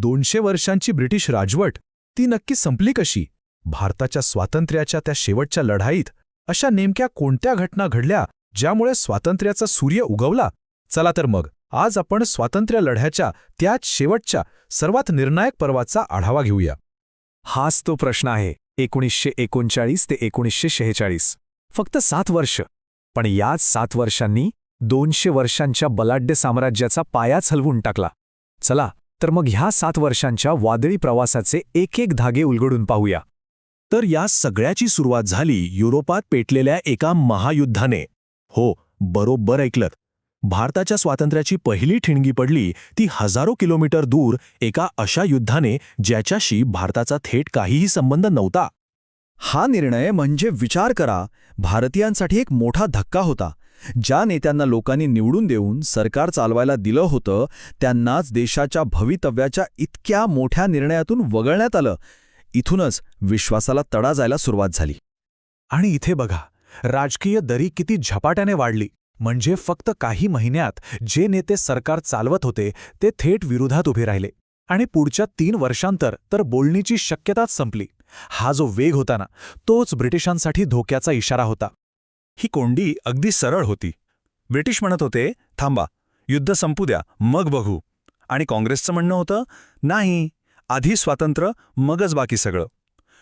दोनशे वर्षांची ब्रिटिश राजवट ती नक्की संपली कशी? भारताच्या स्वातंत्र्याच्या त्या शेवटच्या लढाईत अशा नेमक्या कोणत्या घटना घडल्या ज्यामुळे स्वातंत्र्याचा सूर्य उगवला? चला तर मग आज आपण स्वातंत्र्य लढ्याच्या त्याच शेवटच्या सर्वात निर्णायक पर्वाचा आढावा घेऊया. हाच तो प्रश्न आहे एकोणीसशे एकोणचाळीस ते एकोणीसशे शेहेचाळीस. फक्त सात वर्ष. पण याच सात वर्षांनी दोनशे वर्षांच्या बलाढ्य साम्राज्याचा पायाच हलवून टाकला. चला तर मग ह्या सात वर्षांच्या वादळी प्रवासाचे एक एक धागे उलगडून पाहूया. तर या सगळ्याची सुरुवात झाली युरोपात पेटलेल्या एका महायुद्धाने. हो बरोबर ऐकलं भारताच्या स्वातंत्र्याची पहिली ठिणगी पडली ती हजारो किलोमीटर दूर एका अशा युद्धाने ज्याच्याशी भारताचा थेट काहीही संबंध नव्हता. हा निर्णय म्हणजे विचार करा भारतीयांसाठी एक मोठा धक्का होता. ज्या नेत्यांना लोकांनी निवडून देऊन सरकार चालवायला दिलं होतं त्यांनाच देशाच्या भवितव्याच्या इतक्या मोठ्या निर्णयातून वगळण्यात आलं. इथूनच विश्वासाला तडा जायला सुरुवात झाली. आणि इथे बघा राजकीय दरी किती झपाट्याने वाढली. म्हणजे फक्त काही महिन्यात जे नेते सरकार चालवत होते ते थेट विरोधात उभे राहिले. आणि पुढच्या तीन वर्षांतर तर बोलणीची शक्यताच संपली. हा जो वेग होता ना तोच ब्रिटिशांसाठी धोक्याचा इशारा होता. ही कोंडी अगदी सरळ होती. ब्रिटिश म्हणत होते थांबा युद्ध संपू द्या मग बघू. आणि काँग्रेसचं म्हणणं होतं नाही आधी स्वातंत्र्य मगच बाकी सगळं.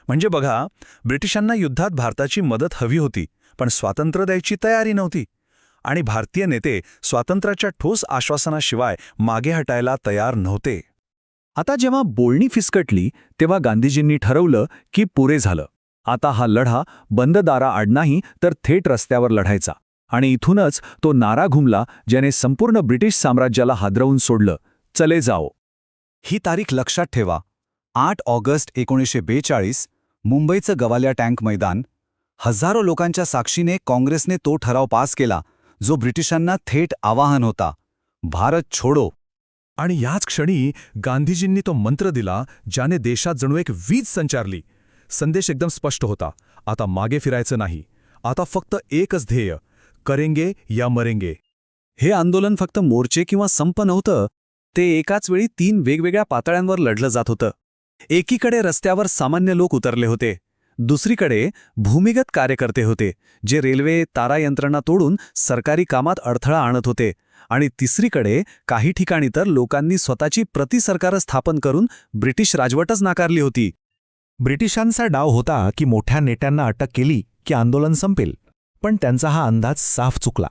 म्हणजे बघा ब्रिटिशांना युद्धात भारताची मदत हवी होती पण स्वातंत्र्य द्यायची तयारी नव्हती. आणि भारतीय नेते स्वातंत्र्याच्या ठोस आश्वासनाशिवाय मागे हटायला तयार नव्हते. आता जेव्हा बोलणी फिसकटली तेव्हा गांधीजींनी ठरवलं की पुरे झालं. आता हा लढा बंद दारा आड नाही तर थेट रस्त्यावर लढायचा. आणि इथूनच तो नारा घुमला ज्याने संपूर्ण ब्रिटिश साम्राज्याला हादरवून सोडलं. चले जाओ. ही तारीख लक्षात ठेवा. आठ ऑगस्ट एकोणीसशे बेचाळीस मुंबईचं गवाल्या टँक मैदान. हजारो लोकांच्या साक्षीने काँग्रेसने तो ठराव पास केला जो ब्रिटिशांना थेट आवाहन होता. भारत छोडो. आणि याच क्षणी गांधीजींनी तो मंत्र दिला ज्याने देशात जणू एक वीज संचारली. संदेश एकदम स्पष्ट होता. आता मागे फिरायचं नाही. आता फक्त एकच ध्येय करेंगे या मरेंगे. हे आंदोलन फक्त मोर्चे किंवा संप नव्हतं ते एकाच वेळी तीन वेगवेगळ्या पातळ्यांवर लढलं जात होतं. एकीकडे रस्त्यावर सामान्य लोक उतरले होते दुसरीकडे भूमिगत कार्यकर्ते होते जे रेल्वे तारा यंत्रणा तोडून सरकारी कामात अडथळा आणत होते आणि तिसरीकडे काही ठिकाणी तर लोकांनी स्वतःची प्रतिसरकारं स्थापन करून ब्रिटिश राजवटच नाकारली होती. ब्रिटिशांचा डाव होता की मोठ्या नेत्यांना अटक केली की आंदोलन संपेल. पण त्यांचा हा अंदाज साफ चुकला.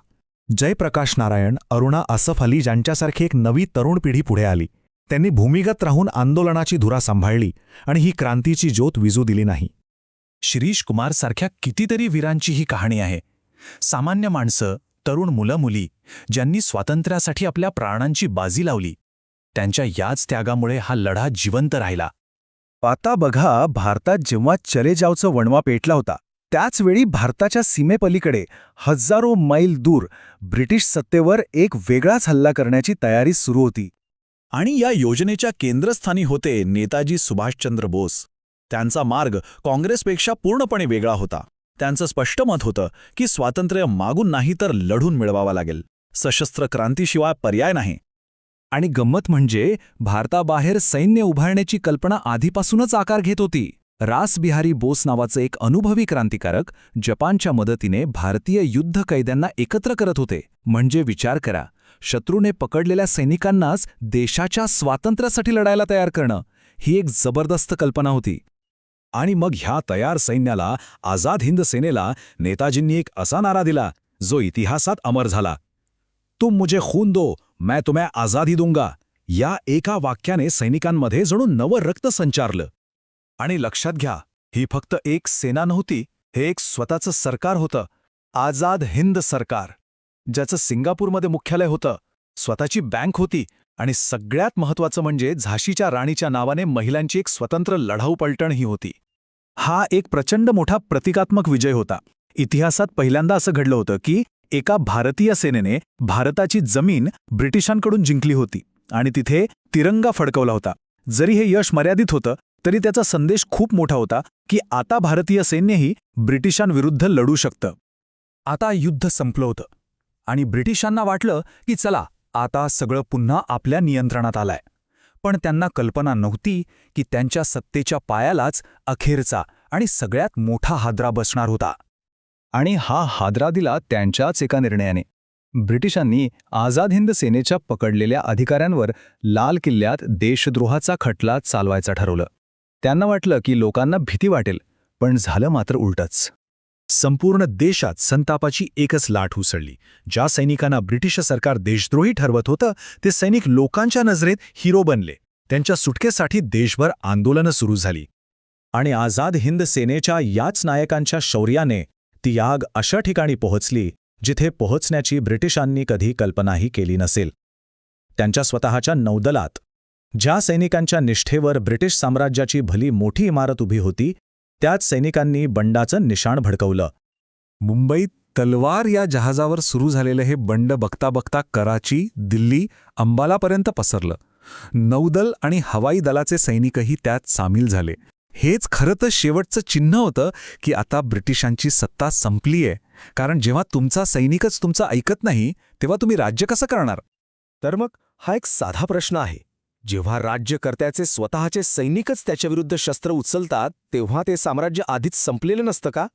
जयप्रकाश नारायण अरुणा असफ अली ज्यांच्यासारखी एक नवी तरुण पिढी पुढे आली. त्यांनी भूमिगत राहून आंदोलनाची धुरा सांभाळली आणि ही क्रांतीची ज्योत विजू दिली नाही. शिरीष कुमारसारख्या कितीतरी वीरांची ही कहाणी आहे. सामान्य माणसं तरुण मुलं मुली ज्यांनी स्वातंत्र्यासाठी आपल्या प्राणांची बाजी लावली. त्यांच्या याच त्यागामुळे हा लढा जिवंत राहिला. आता बघा भारतात जेव्हा चले जावचं वणवा पेटला होता त्याचवेळी भारताच्या सीमेपलीकडे हजारो मैल दूर ब्रिटिश सत्तेवर एक वेगळाच हल्ला करण्याची तयारी सुरू होती. आणि या योजनेच्या केंद्रस्थानी होते नेताजी सुभाषचंद्र बोस. त्यांचा मार्ग काँग्रेसपेक्षा पूर्णपणे वेगळा होता. त्यांचं स्पष्ट मत होतं की स्वातंत्र्य मागून नाही तर लढून मिळवावा लागेल. सशस्त्र क्रांतीशिवाय पर्याय नाही. आणि गंमत म्हणजे भारताबाहेर सैन्य उभारण्याची कल्पना आधीपासूनच आकार घेत होती. रासबिहारी बोस नावाचे एक अनुभवी क्रांतिकारक जपानच्या मदतीने भारतीय युद्ध कैद्यांना एकत्र करत होते. म्हणजे विचार करा शत्रूने पकडलेल्या सैनिकांनाच देशाच्या स्वातंत्र्यासाठी लढायला तयार करणं ही एक जबरदस्त कल्पना होती. आणि मग ह्या तयार सैन्याला आझाद हिंद सेनेला नेताजींनी एक असा नारा दिला जो इतिहासात अमर झाला. तुम मुझे खून दो मैं तुम्हें आझादी दूंगा या एका वाक्याने सैनिकांमध्ये जणू नवं रक्त संचारलं. आणि लक्षात घ्या ही फक्त एक सेना नव्हती हे एक स्वतःचं सरकार होतं आझाद हिंद सरकार ज्याचं सिंगापूरमध्ये मुख्यालय होतं स्वतःची बँक होती आणि सगळ्यात महत्त्वाचं म्हणजे झाशीच्या राणीच्या नावाने महिलांची एक स्वतंत्र लढाऊ पलटणही होती. हा एक प्रचंड मोठा प्रतिकात्मक विजय होता. इतिहासात पहिल्यांदा असं घडलं होतं की एका भारतीय सेनेने भारताची जमीन ब्रिटिशांकडून जिंकली होती आणि तिथे तिरंगा फडकवला होता. जरी हे यश मर्यादित होतं तरी त्याचा संदेश खूप मोठा होता की आता भारतीय सैन्यही ब्रिटिशांविरुद्ध लढू शकतं. आता युद्ध संपलं होतं आणि ब्रिटिशांना वाटलं की चला आता सगळं पुन्हा आपल्या नियंत्रणात आलंय. पण त्यांना कल्पना नव्हती की त्यांच्या सत्तेच्या पायालाच अखेरचा आणि सगळ्यात मोठा हादरा बसणार होता. आणि हा हादरा दिला त्यांच्याच एका निर्णयाने. ब्रिटिशांनी आझाद हिंद सेनेच्या पकडलेल्या अधिकाऱ्यांवर लाल किल्ल्यात देशद्रोहाचा खटला चालवायचा ठरवलं. त्यांना वाटलं की लोकांना भीती वाटेल पण झालं मात्र उलटच. संपूर्ण देशात संतापाची एकच लाट उसळली. ज्या सैनिकांना ब्रिटिश सरकार देशद्रोही ठरवत होतं ते सैनिक लोकांच्या नजरेत हिरो बनले. त्यांच्या सुटकेसाठी देशभर आंदोलनं सुरू झाली. आणि आझाद हिंद सेनेच्या याच नायकांच्या शौर्याने ती आग अशा ठिकाणी पोहोचली जिथे पोहोचण्याची ब्रिटिशांनी कधी कल्पनाही केली नसेल. त्यांच्या स्वतःच्या नौदलात ज्या सैनिकांच्या निष्ठेवर ब्रिटिश साम्राज्याची भली मोठी इमारत उभी होती त्याच सैनिकांनी बंडाचं निशाण भडकवलं. मुंबईत तलवार या जहाजावर सुरू झालेलं हे बंड बघता बघता कराची दिल्ली अंबालापर्यंत पसरलं. नौदल आणि हवाई दलाचे सैनिकही त्यात सामील झाले. हेच खरं तर शेवटचं चिन्ह होतं की आता ब्रिटिशांची सत्ता संपलीये कारण जेव्हा तुमचा सैनिकच तुमचं ऐकत नाही तेव्हा तुम्ही राज्य कसं करणार? तर मग हा एक साधा प्रश्न आहे. जेव्हा राज्यकर्त्याचे स्वतःचे सैनिकच त्याच्याविरुद्ध शस्त्र उचलतात तेव्हा ते साम्राज्य आधीच संपलेलं नसतं का?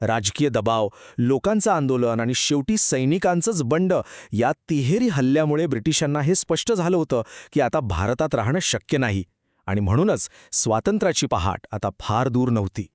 राजकीय दबाव लोकांचं आंदोलन आणि शेवटी सैनिकांचंच बंड या तिहेरी हल्ल्यामुळे ब्रिटिशांना हे स्पष्ट झालं होतं की आता भारतात राहणं शक्य नाही. आणि म्हणूनच स्वातंत्र्याची पहाट आता फार दूर नव्हती.